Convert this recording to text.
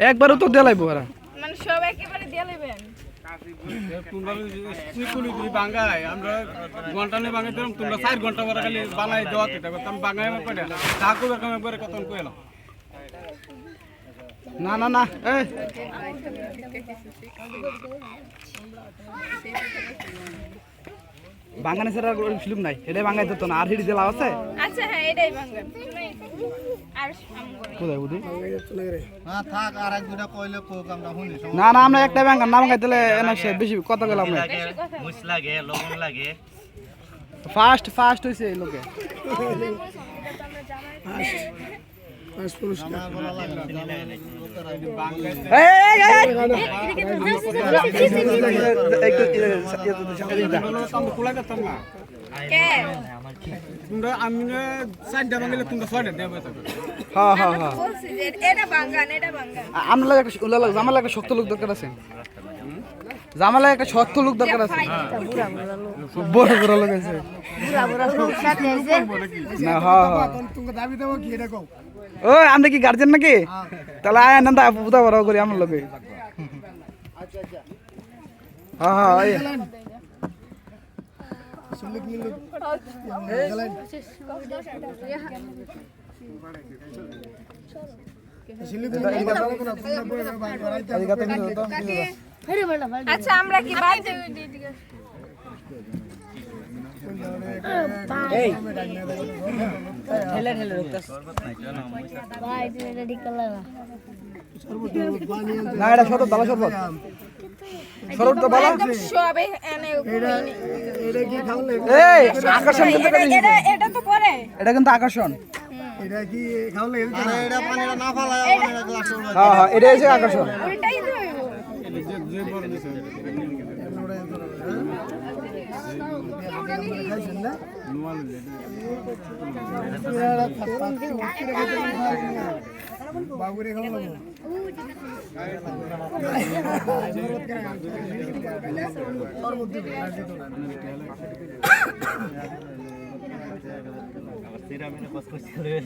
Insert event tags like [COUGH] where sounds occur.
একবারও তো দেলাই বোরা মানে সব একেবারে দিয়ে তোমরা চার ঘণ্টা পরে খালি বানাই দেওয়া তো কত কইলাম না না না বাঙানি ছাড়া ফিল্ম নাই এটাই বাঙাই দিত না আর হিড়ি জেলা আছে? আচ্ছা হ্যাঁ এটাই বাঙ্গান না থাক আর এক দুটা কইলে কোক শুনি না না আমরা একটা ব্যাংকের নাম গাই দিলে এনে সে বেশি কত গেলাম লাগে লবণ লাগে। ফার্স্ট ফার্স্ট হয়েছে লোকে। তোমরা আমি চারটা বাঙ্গাইলে তোমরা ছয়টা দেবে হ্যাঁ হ্যাঁ হ্যাঁ বলছি যে এটা বাঙ্গান এটা বাঙ্গান আমরা লাগে একটা উলা একটা শক্ত লোক দরকার আছে। জামালা একটা শক্ত লোক দরকার আছে। বড় বড় লোক আছে। ও আমরা কি গার্জেন নাকি? তাহলে আয় আনন্দ বুঝা বড় করি, আমার লোকে হ্যাঁ হ্যাঁ। আচ্ছা আমরা কি বাদ না। এটা শরবত ভালো শরবত শরবত তো সবে এনে এটা কি খাওয়ালে এই আকর্ষণ কিন্তু এটা এটা এটা তো করে এটা কিন্তু আকর্ষণ। এটা কি খাওয়ালে এটা পানিটা না ফালায় পানিটা হ্যাঁ হ্যাঁ এটা হচ্ছে আকর্ষণ। [LAUGHS] উল্টাই